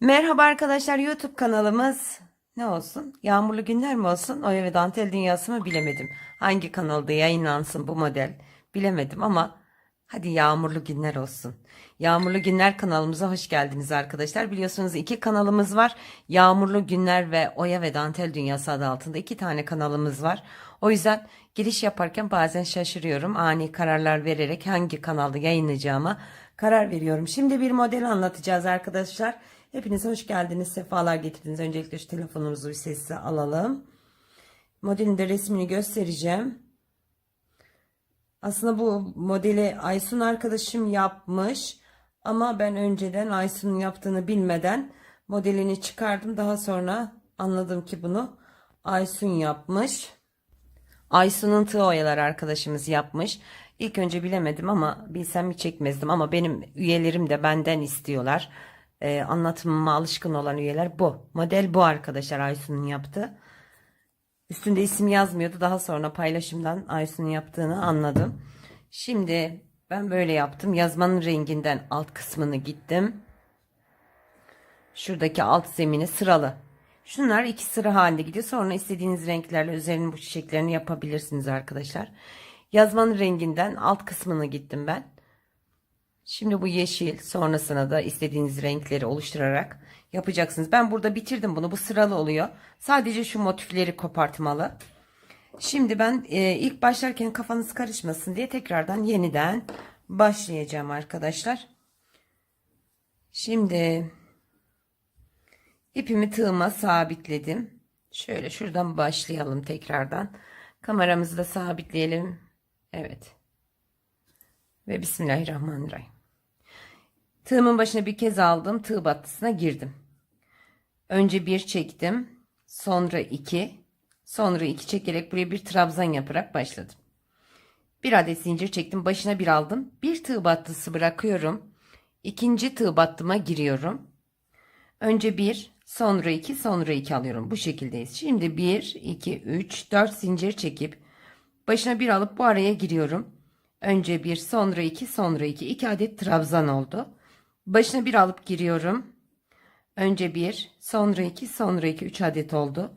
Merhaba arkadaşlar YouTube kanalımız ne olsun? Yağmurlu günler mi olsun? Oya ve dantel dünyası mı bilemedim. Hangi kanalda yayınlansın bu model bilemedim ama hadi yağmurlu günler olsun. Yağmurlu günler kanalımıza hoş geldiniz arkadaşlar. Biliyorsunuz iki kanalımız var. Yağmurlu günler ve Oya ve dantel dünyası adı altında iki tane kanalımız var. O yüzden giriş yaparken bazen şaşırıyorum. Ani kararlar vererek hangi kanalda yayınlayacağıma karar veriyorum. Şimdi bir model anlatacağız arkadaşlar. Hepiniz hoş geldiniz, sefalar getirdiniz. Öncelikle şu telefonumuzu bir sessize alalım. Modelin de resmini göstereceğim. Aslında bu modeli Aysun arkadaşım yapmış. Ama ben önceden Aysun'un yaptığını bilmeden modelini çıkardım. Daha sonra anladım ki bunu Aysun yapmış. Aysun'un tığ oyaları arkadaşımız yapmış. İlk önce bilemedim ama bilsem mi çekmezdim ama benim üyelerim de benden istiyorlar. Ee, anlatımıma alışkın olan üyeler bu. Model bu arkadaşlar Aysun'un yaptığı. Üstünde isim yazmıyordu. Daha sonra paylaşımdan Aysun'un yaptığını anladım. Şimdi ben böyle yaptım. Yazmanın renginden alt kısmını gittim. Şuradaki alt zemini sıralı. Şunlar iki sıra halinde gidiyor. Sonra istediğiniz renklerle üzerine bu çiçeklerini yapabilirsiniz arkadaşlar. Yazmanın renginden alt kısmını gittim ben. Şimdi bu yeşil sonrasına da istediğiniz renkleri oluşturarak yapacaksınız. Ben burada bitirdim bunu. Bu sıralı oluyor. Sadece şu motifleri kopartmalı. Şimdi ben e, ilk başlarken kafanız karışmasın diye tekrardan yeniden başlayacağım arkadaşlar. Şimdi ipimi tığıma sabitledim. Şöyle şuradan başlayalım tekrardan. Kameramızı da sabitleyelim. Evet. Ve Bismillahirrahmanirrahim. Tığımın başına bir kez aldım. Tığ battısına girdim. Önce bir çektim. Sonra iki. Sonra iki çekerek buraya bir trabzan yaparak başladım. Bir adet zincir çektim. Başına bir aldım. Bir tığ battısı bırakıyorum. İkinci tığ battıma giriyorum. Önce bir, sonra iki, sonra iki alıyorum. Bu şekildeyiz. Şimdi bir, iki, üç, dört zincir çekip başına bir alıp bu araya giriyorum. Önce bir, sonra iki, sonra iki. iki adet trabzan oldu. Başına bir alıp giriyorum. Önce bir, sonra iki, sonra iki, üç adet oldu.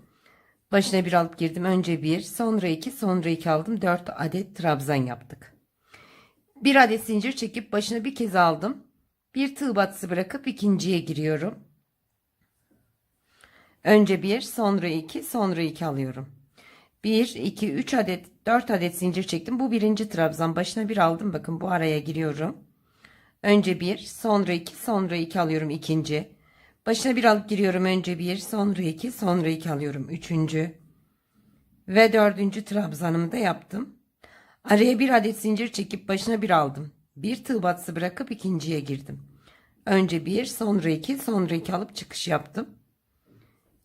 Başına bir alıp girdim. Önce bir, sonra iki, sonra iki aldım. Dört adet trabzan yaptık. Bir adet zincir çekip başına bir kez aldım. Bir tığ batısı bırakıp ikinciye giriyorum. Önce bir, sonra iki, sonra iki alıyorum. Bir, iki, üç adet, dört adet zincir çektim. Bu birinci trabzan. Başına bir aldım. Bakın bu araya giriyorum. Önce bir, sonra iki, sonra iki alıyorum ikinci. Başına bir alıp giriyorum. Önce bir, sonra iki, sonra iki alıyorum üçüncü. Ve dördüncü trabzanımı da yaptım. Araya bir adet zincir çekip başına bir aldım. Bir tığ batısı bırakıp ikinciye girdim. Önce bir, sonra iki, sonra iki alıp çıkış yaptım.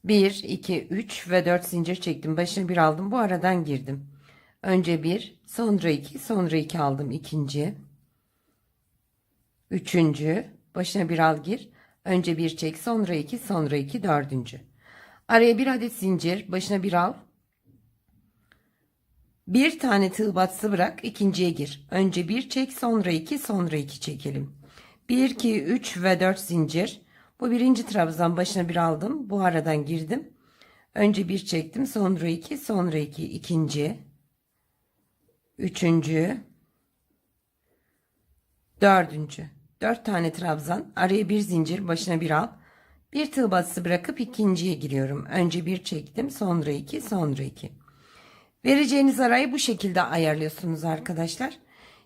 1, 2, 3 ve 4 zincir çektim. Başına bir aldım. Bu aradan girdim. Önce bir, sonra iki, sonra iki aldım. ikinci. Üçüncü. Başına bir al gir. Önce bir çek, sonra iki, sonra iki, dördüncü. Araya bir adet zincir, başına bir al. Bir tane tığ batısı bırak, ikinciye gir. Önce bir çek, sonra iki, sonra iki çekelim. 1, 2, 3 ve 4 zincir. Bu birinci trabzan başına bir aldım. Bu aradan girdim. Önce bir çektim. Sonra iki. Sonra iki. ikinci. Üçüncü. Dördüncü. Dört tane trabzan. Araya bir zincir. Başına bir al. Bir tığ batısı bırakıp ikinciye giriyorum. Önce bir çektim. Sonra iki. Sonra iki. Vereceğiniz arayı bu şekilde ayarlıyorsunuz arkadaşlar.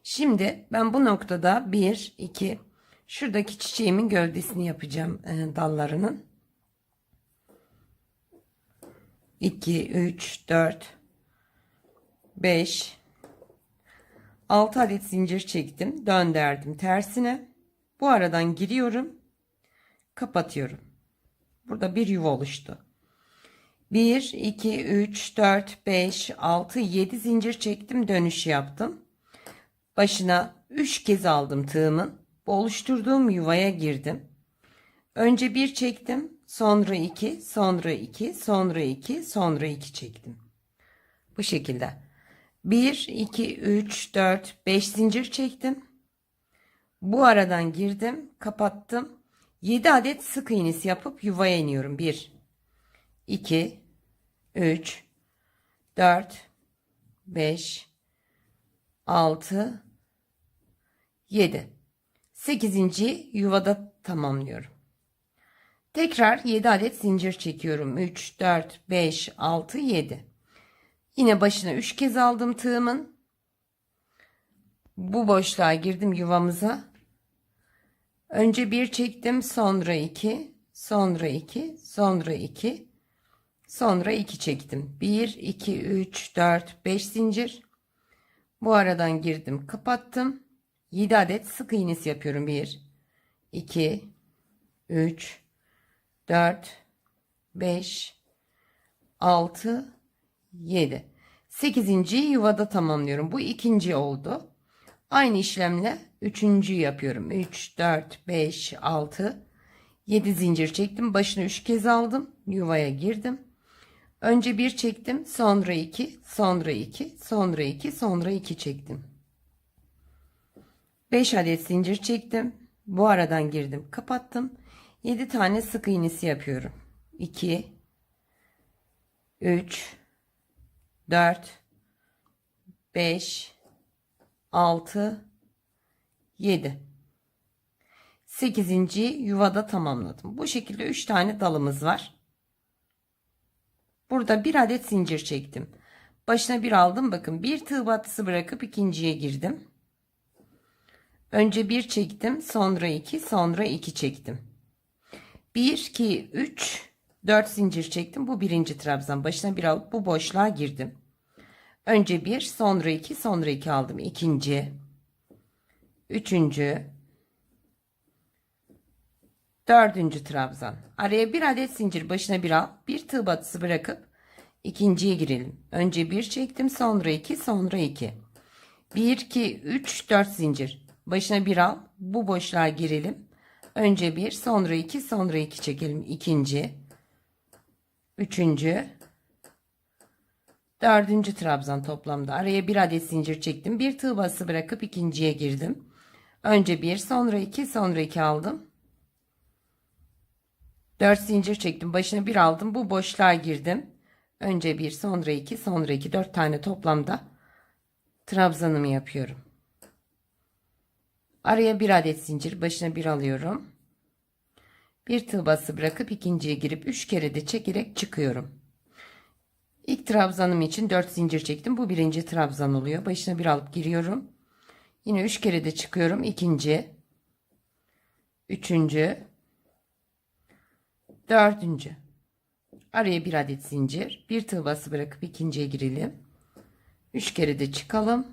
Şimdi ben bu noktada bir, iki, Şuradaki çiçeğimin gövdesini yapacağım e, dallarının. 2, 3, 4, 5, 6 adet zincir çektim. Döndürdüm tersine. Bu aradan giriyorum. Kapatıyorum. Burada bir yuva oluştu. 1, 2, 3, 4, 5, 6, 7 zincir çektim. Dönüş yaptım. Başına 3 kez aldım tığımın oluşturduğum yuvaya girdim. Önce bir çektim, sonra iki, sonra iki, sonra iki, sonra iki çektim. Bu şekilde. 1, 2, 3, 4, 5 zincir çektim. Bu aradan girdim, kapattım. 7 adet sık iğnesi yapıp yuvaya iniyorum. 1 2 3 4 5 6 7 8. yuvada tamamlıyorum. Tekrar 7 adet zincir çekiyorum. 3 4 5 6 7. Yine başına 3 kez aldım tığımın. Bu boşluğa girdim yuvamıza. Önce bir çektim, sonra iki, sonra iki, sonra iki, sonra iki çektim. Bir, iki, üç, dört, beş zincir. Bu aradan girdim, kapattım. 7 adet sık iğnesi yapıyorum. 1 2 3 4 5 6 7 8. yuvada tamamlıyorum. Bu ikinci oldu. Aynı işlemle üçüncü yapıyorum. 3 4 5 6 7 zincir çektim. Başına 3 kez aldım. Yuvaya girdim. Önce bir çektim, sonra 2, sonra 2, sonra 2, sonra 2 çektim. 5 adet zincir çektim. Bu aradan girdim, kapattım. 7 tane sık iğnesi yapıyorum. 2 3 4 5 6 7 8. yuvada tamamladım. Bu şekilde 3 tane dalımız var. Burada bir adet zincir çektim. Başına bir aldım. Bakın bir tığ battısı bırakıp ikinciye girdim. Önce bir çektim. Sonra iki. Sonra iki çektim. 1, 2, 3, 4 zincir çektim. Bu birinci trabzan. Başına bir alıp bu boşluğa girdim. Önce bir, sonra iki, sonra iki aldım. İkinci, üçüncü, dördüncü trabzan. Araya bir adet zincir başına bir al. Bir tığ batısı bırakıp ikinciye girelim. Önce bir çektim, sonra iki, sonra iki. Bir, iki, üç, dört zincir. Başına bir al. Bu boşluğa girelim. Önce bir, sonra iki, sonra iki çekelim. İkinci, üçüncü, dördüncü trabzan toplamda. Araya bir adet zincir çektim. Bir tığ bası bırakıp ikinciye girdim. Önce bir, sonra iki, sonra iki aldım. Dört zincir çektim. Başına bir aldım. Bu boşluğa girdim. Önce bir, sonra iki, sonra iki, dört tane toplamda trabzanımı yapıyorum. Araya bir adet zincir başına bir alıyorum. Bir tığ bası bırakıp ikinciye girip üç kere de çekerek çıkıyorum. İlk trabzanım için dört zincir çektim. Bu birinci trabzan oluyor. Başına bir alıp giriyorum. Yine üç kere de çıkıyorum. İkinci, üçüncü, dördüncü. Araya bir adet zincir. Bir tığ bası bırakıp ikinciye girelim. Üç kere de çıkalım.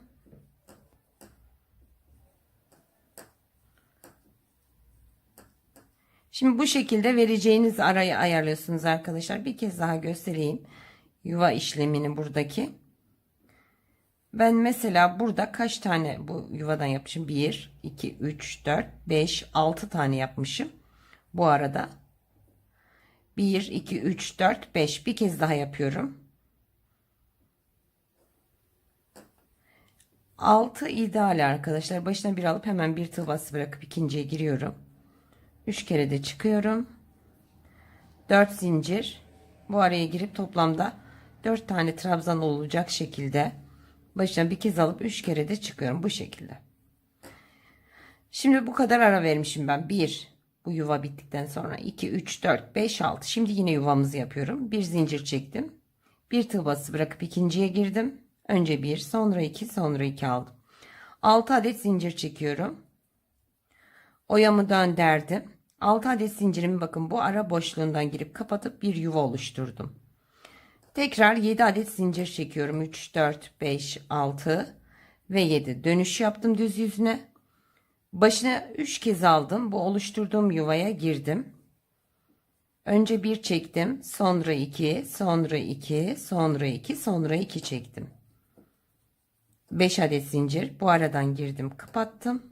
Şimdi bu şekilde vereceğiniz arayı ayarlıyorsunuz arkadaşlar. Bir kez daha göstereyim. Yuva işlemini buradaki. Ben mesela burada kaç tane bu yuvadan yapmışım? 1, 2, 3, 4, 5, 6 tane yapmışım. Bu arada. 1, 2, 3, 4, 5. Bir kez daha yapıyorum. 6 ideal arkadaşlar. Başına bir alıp hemen bir tığ bası bırakıp ikinciye giriyorum. 3 kere de çıkıyorum. 4 zincir. Bu araya girip toplamda 4 tane trabzan olacak şekilde başına bir kez alıp 3 kere de çıkıyorum bu şekilde. Şimdi bu kadar ara vermişim ben. 1 bu yuva bittikten sonra 2 3 4 5 6. Şimdi yine yuvamızı yapıyorum. Bir zincir çektim. Bir tığ bası bırakıp ikinciye girdim. Önce 1, sonra 2, sonra 2 aldım. 6 adet zincir çekiyorum. Oyamı döndürdüm. 6 adet zincirimi bakın bu ara boşluğundan girip kapatıp bir yuva oluşturdum. Tekrar 7 adet zincir çekiyorum. 3, 4, 5, 6 ve 7. Dönüş yaptım düz yüzüne. Başına 3 kez aldım. Bu oluşturduğum yuvaya girdim. Önce bir çektim. Sonra 2, sonra 2, sonra 2, sonra 2 çektim. 5 adet zincir. Bu aradan girdim. Kapattım.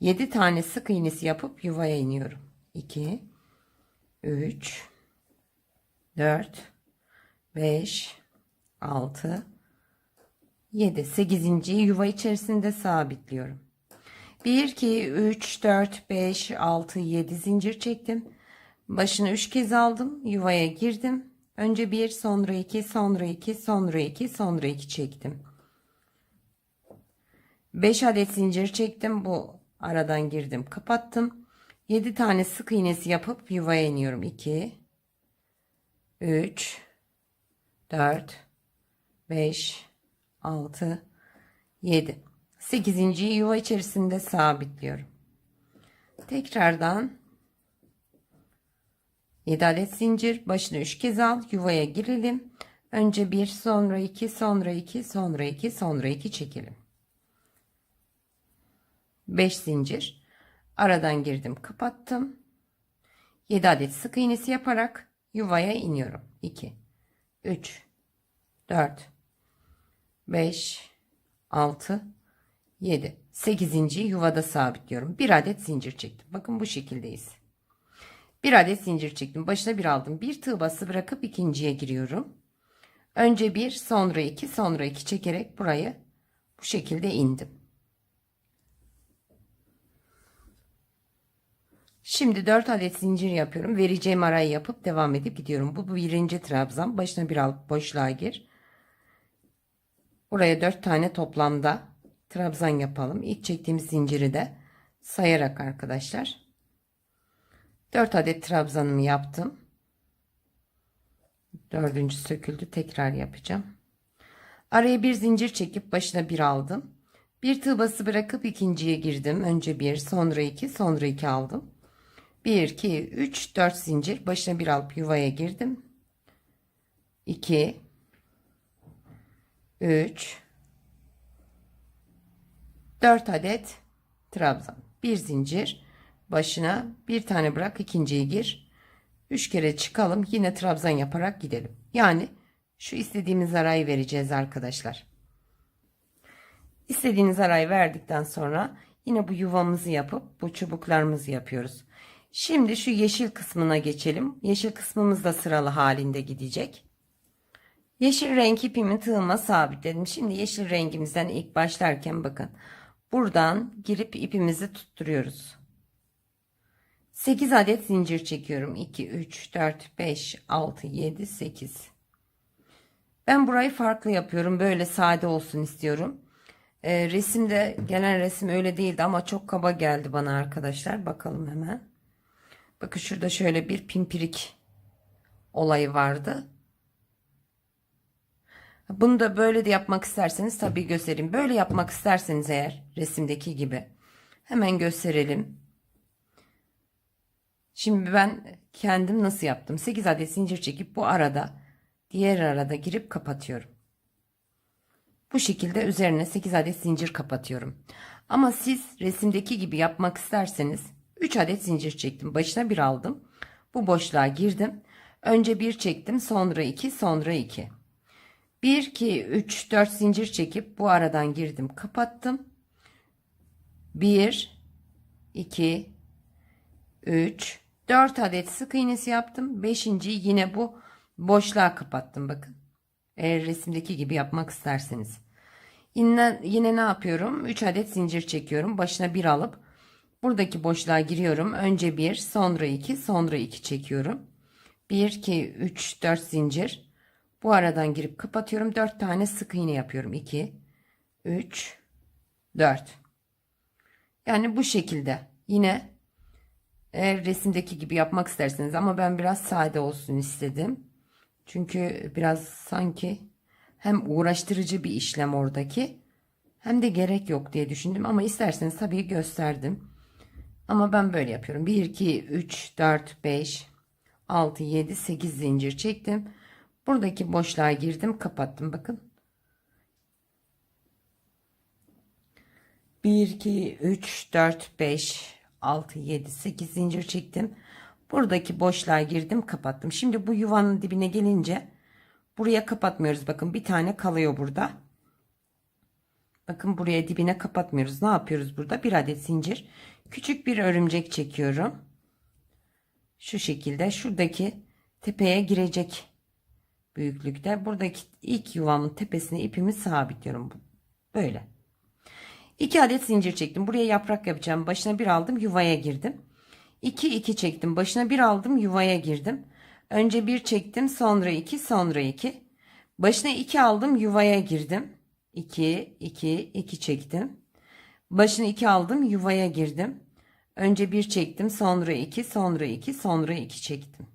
7 tane sık iğnesi yapıp yuvaya iniyorum. 2 3 4 5 6 7 8. yuva içerisinde sabitliyorum. 1, 2, 3, 4, 5, 6, 7 zincir çektim. Başını 3 kez aldım. Yuvaya girdim. Önce 1, sonra 2, sonra 2, sonra 2, sonra 2 çektim. 5 adet zincir çektim. Bu aradan girdim, kapattım. 7 tane sık iğnesi yapıp yuvaya iniyorum. 2 3 4 5 6 7 8. yuva içerisinde sabitliyorum. Tekrardan 7 adet zincir başına 3 kez al yuvaya girelim. Önce 1 sonra 2 sonra 2 sonra 2 sonra 2 çekelim. 5 zincir aradan girdim kapattım. 7 adet sık iğnesi yaparak yuvaya iniyorum. 2 3 4 5 6 7 8. yuvada sabitliyorum. Bir adet zincir çektim. Bakın bu şekildeyiz. Bir adet zincir çektim. Başına bir aldım. Bir tığ bası bırakıp ikinciye giriyorum. Önce bir, sonra iki, sonra iki çekerek burayı bu şekilde indim. Şimdi 4 adet zincir yapıyorum. Vereceğim arayı yapıp devam edip gidiyorum. Bu birinci trabzan. Başına bir alıp boşluğa gir. Buraya 4 tane toplamda trabzan yapalım. İlk çektiğimiz zinciri de sayarak arkadaşlar. 4 adet trabzanımı yaptım. Dördüncü söküldü. Tekrar yapacağım. Araya bir zincir çekip başına bir aldım. Bir tığ bası bırakıp ikinciye girdim. Önce bir, sonra iki, sonra iki aldım. 1, 2, 3, 4 zincir. Başına bir alıp yuvaya girdim. 2, 3, 4 adet trabzan. Bir zincir. Başına bir tane bırak ikinciye gir. 3 kere çıkalım. Yine trabzan yaparak gidelim. Yani şu istediğimiz arayı vereceğiz arkadaşlar. İstediğiniz arayı verdikten sonra yine bu yuvamızı yapıp bu çubuklarımızı yapıyoruz. Şimdi şu yeşil kısmına geçelim. Yeşil kısmımız da sıralı halinde gidecek. Yeşil renk ipimi tığıma sabitledim. Şimdi yeşil rengimizden ilk başlarken bakın. Buradan girip ipimizi tutturuyoruz. 8 adet zincir çekiyorum. 2, 3, 4, 5, 6, 7, 8. Ben burayı farklı yapıyorum. Böyle sade olsun istiyorum. Ee, resimde gelen resim öyle değildi ama çok kaba geldi bana arkadaşlar. Bakalım hemen. Bakın şurada şöyle bir pimpirik olayı vardı. Bunu da böyle de yapmak isterseniz tabii göstereyim. Böyle yapmak isterseniz eğer resimdeki gibi hemen gösterelim. Şimdi ben kendim nasıl yaptım? 8 adet zincir çekip bu arada diğer arada girip kapatıyorum. Bu şekilde üzerine 8 adet zincir kapatıyorum. Ama siz resimdeki gibi yapmak isterseniz 3 adet zincir çektim. Başına bir aldım. Bu boşluğa girdim. Önce bir çektim, sonra 2, sonra 2. 1 2 3 4 zincir çekip bu aradan girdim, kapattım. 1 2 3 4 adet sık iğnesi yaptım. 5. yine bu boşluğa kapattım bakın. Eğer resimdeki gibi yapmak isterseniz. Yine, yine ne yapıyorum? 3 adet zincir çekiyorum. Başına bir alıp buradaki boşluğa giriyorum. Önce 1, sonra 2, sonra 2 çekiyorum. 1 2 3 4 zincir. Bu aradan girip kapatıyorum. 4 tane sık iğne yapıyorum. 2 3 4. Yani bu şekilde. Yine eğer resimdeki gibi yapmak isterseniz ama ben biraz sade olsun istedim. Çünkü biraz sanki hem uğraştırıcı bir işlem oradaki hem de gerek yok diye düşündüm ama isterseniz tabii gösterdim. Ama ben böyle yapıyorum. 1 2 3 4 5 6 7 8 zincir çektim. Buradaki boşluğa girdim, kapattım bakın. 1 2 3 4 5 6 7 8 zincir çektim. Buradaki boşluğa girdim, kapattım. Şimdi bu yuvanın dibine gelince buraya kapatmıyoruz. Bakın bir tane kalıyor burada. Bakın buraya dibine kapatmıyoruz. Ne yapıyoruz burada? Bir adet zincir. Küçük bir örümcek çekiyorum. Şu şekilde şuradaki tepeye girecek büyüklükte. Buradaki ilk yuvamın tepesine ipimi sabitliyorum. Böyle. 2 adet zincir çektim. Buraya yaprak yapacağım. Başına bir aldım yuvaya girdim. 2 2 çektim. Başına bir aldım yuvaya girdim. Önce bir çektim sonra 2 sonra 2. Başına 2 aldım yuvaya girdim. 2 2 2 çektim. Başına 2 aldım yuvaya girdim. Önce bir çektim sonra 2 sonra 2 sonra 2 çektim.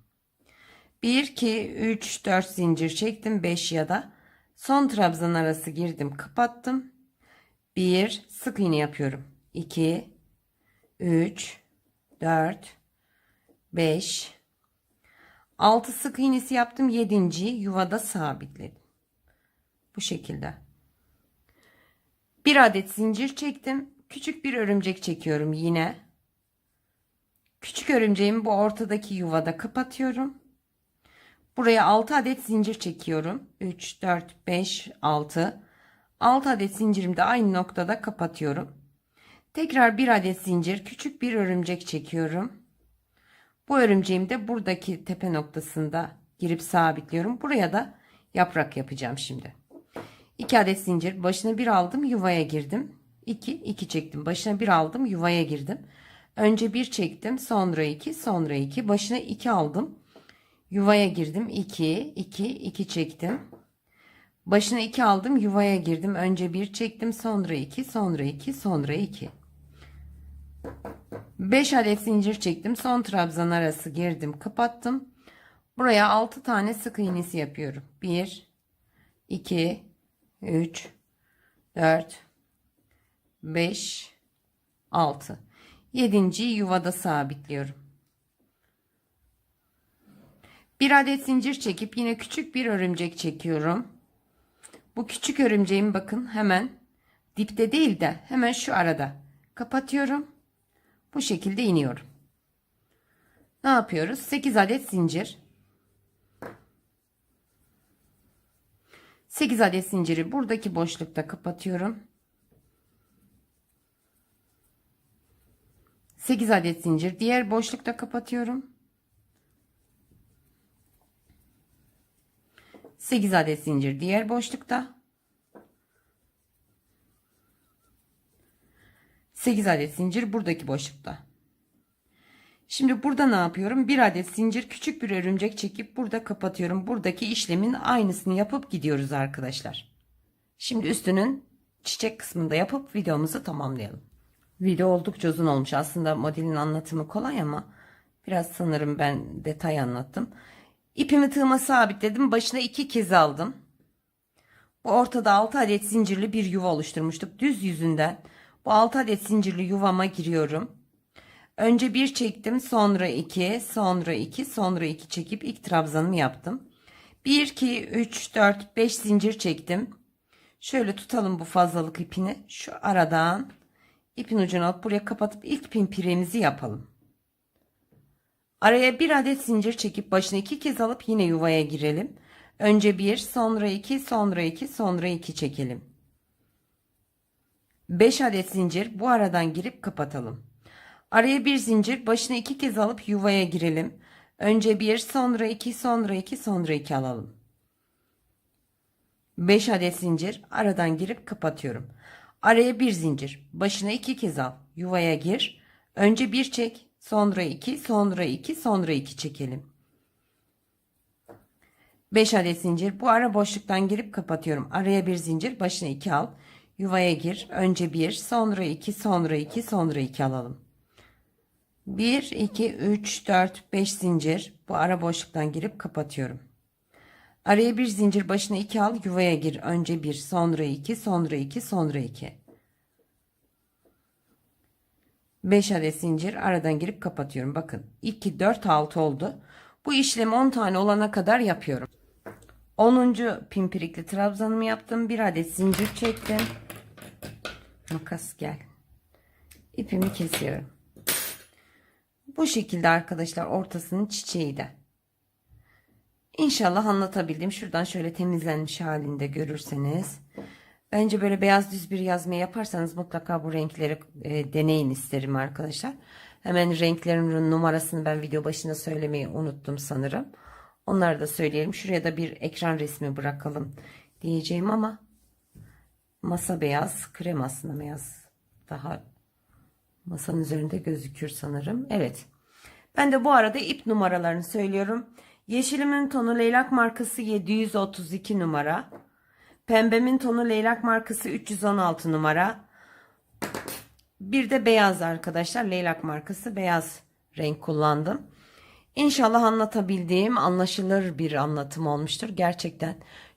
1 2 3 4 zincir çektim 5 ya da son trabzan arası girdim kapattım. 1 sık iğne yapıyorum. 2 3 4 5 6 sık iğnesi yaptım. 7. yuvada sabitledim. Bu şekilde. Bir adet zincir çektim. Küçük bir örümcek çekiyorum yine. Küçük örümceğimi bu ortadaki yuvada kapatıyorum. Buraya 6 adet zincir çekiyorum. 3, 4, 5, 6. 6 adet zincirimi de aynı noktada kapatıyorum. Tekrar bir adet zincir küçük bir örümcek çekiyorum. Bu örümceğimi de buradaki tepe noktasında girip sabitliyorum. Buraya da yaprak yapacağım şimdi. 2 adet zincir başına bir aldım yuvaya girdim. 2 2 çektim başına bir aldım yuvaya girdim. Önce bir çektim sonra 2 sonra 2 başına 2 aldım. Yuvaya girdim 2 2 2 çektim. Başına 2 aldım yuvaya girdim. Önce bir çektim sonra 2 sonra 2 sonra 2. 5 adet zincir çektim. Son trabzan arası girdim kapattım. Buraya 6 tane sık iğnesi yapıyorum. 1 2 3 4 5 6 7. yuvada sabitliyorum. Bir adet zincir çekip yine küçük bir örümcek çekiyorum. Bu küçük örümceğim bakın hemen dipte değil de hemen şu arada kapatıyorum. Bu şekilde iniyorum. Ne yapıyoruz? 8 adet zincir. 8 adet zinciri buradaki boşlukta kapatıyorum. 8 adet zincir diğer boşlukta kapatıyorum. 8 adet zincir diğer boşlukta. 8 adet zincir buradaki boşlukta. Şimdi burada ne yapıyorum? Bir adet zincir küçük bir örümcek çekip burada kapatıyorum. Buradaki işlemin aynısını yapıp gidiyoruz arkadaşlar. Şimdi üstünün çiçek kısmında yapıp videomuzu tamamlayalım. Video oldukça uzun olmuş. Aslında modelin anlatımı kolay ama biraz sanırım ben detay anlattım. İpimi tığıma sabitledim. Başına iki kez aldım. Bu ortada 6 adet zincirli bir yuva oluşturmuştuk. Düz yüzünden bu 6 adet zincirli yuvama giriyorum. Önce bir çektim, sonra 2, sonra 2, sonra 2 çekip ilk trabzanımı yaptım. 1 2 3 4 5 zincir çektim. Şöyle tutalım bu fazlalık ipini. Şu aradan ipin ucunu alıp buraya kapatıp ilk pimpiremizi yapalım. Araya bir adet zincir çekip başına iki kez alıp yine yuvaya girelim. Önce bir, sonra iki, sonra iki, sonra iki çekelim. 5 adet zincir bu aradan girip kapatalım. Araya bir zincir başına iki kez alıp yuvaya girelim. Önce bir, sonra iki, sonra iki, sonra iki alalım. 5 adet zincir aradan girip kapatıyorum. Araya bir zincir başına iki kez al yuvaya gir. Önce bir çek sonra iki, sonra iki, sonra iki çekelim. 5 adet zincir bu ara boşluktan girip kapatıyorum. Araya bir zincir başına iki al. Yuvaya gir. Önce bir, sonra iki, sonra iki, sonra iki alalım. 1, 2, 3, 4, 5 zincir. Bu ara boşluktan girip kapatıyorum. Araya bir zincir başına 2 al. Yuvaya gir. Önce 1, sonra 2, sonra 2, sonra 2. 5 adet zincir aradan girip kapatıyorum. Bakın 2, 4, 6 oldu. Bu işlemi 10 tane olana kadar yapıyorum. 10. pimpirikli trabzanımı yaptım. Bir adet zincir çektim. Makas gel. İpimi kesiyorum. Bu şekilde arkadaşlar ortasının çiçeği de. İnşallah anlatabildim. Şuradan şöyle temizlenmiş halinde görürseniz. Bence böyle beyaz düz bir yazma yaparsanız mutlaka bu renkleri e, deneyin isterim arkadaşlar. Hemen renklerin numarasını ben video başında söylemeyi unuttum sanırım. Onları da söyleyelim. Şuraya da bir ekran resmi bırakalım diyeceğim ama masa beyaz, krem aslında beyaz daha masanın üzerinde gözükür sanırım. Evet. Ben de bu arada ip numaralarını söylüyorum. Yeşilimin tonu leylak markası 732 numara. Pembemin tonu leylak markası 316 numara. Bir de beyaz arkadaşlar. Leylak markası beyaz renk kullandım. İnşallah anlatabildiğim anlaşılır bir anlatım olmuştur. Gerçekten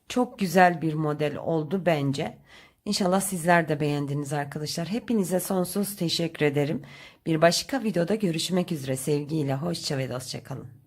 çok güzel bir model oldu bence. İnşallah sizler de beğendiniz arkadaşlar. Hepinize sonsuz teşekkür ederim. Bir başka videoda görüşmek üzere sevgiyle. Hoşça ve dostça kalın.